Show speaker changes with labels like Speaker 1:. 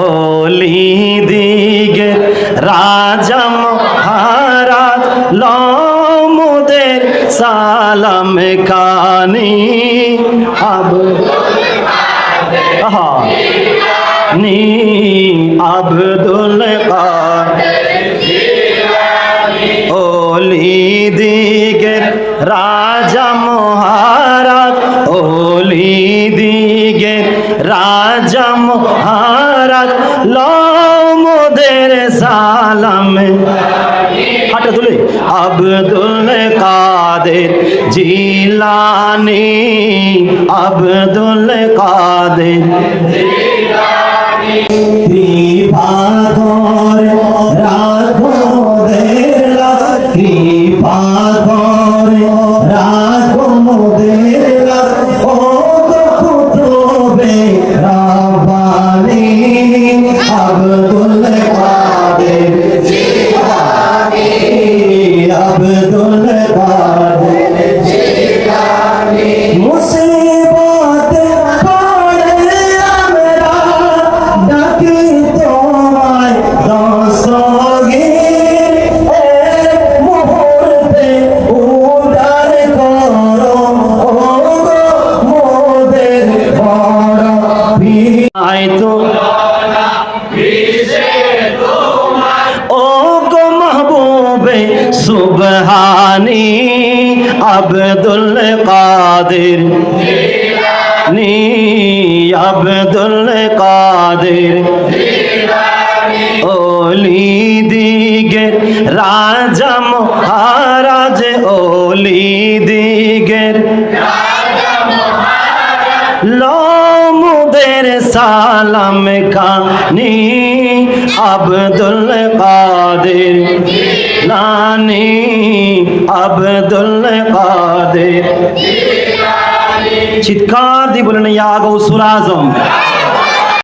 Speaker 1: ওলি দিগে রাজা মহারাজ লমুদের সালাম খানি আব। নি আব্দুল ওলি দিগের রাজা লমুদের সালাম। হাঁটা তুলে। আব্দুল কাদের জিলানি। আব্দুল কাদের আব্দুল কাদের জিলানি আব্দুল কাদের জিলানি মুসিবত পড়ে আমরা ডাকি তোমায় দস্তগীর মুহূর্তে উদার করো ও গো মোদের বড় আই তো সুবহানি আব্দুল কাদের। নি আব্দুল কাদের। ওলি দিগে রাজা মহারাজ ওলি দিগের সালাম খানি আব্দুল কাদের। নানি আব্দুল কাদের। চিৎকার দিয়ে বলেন ইয়া গৌসুল আজম।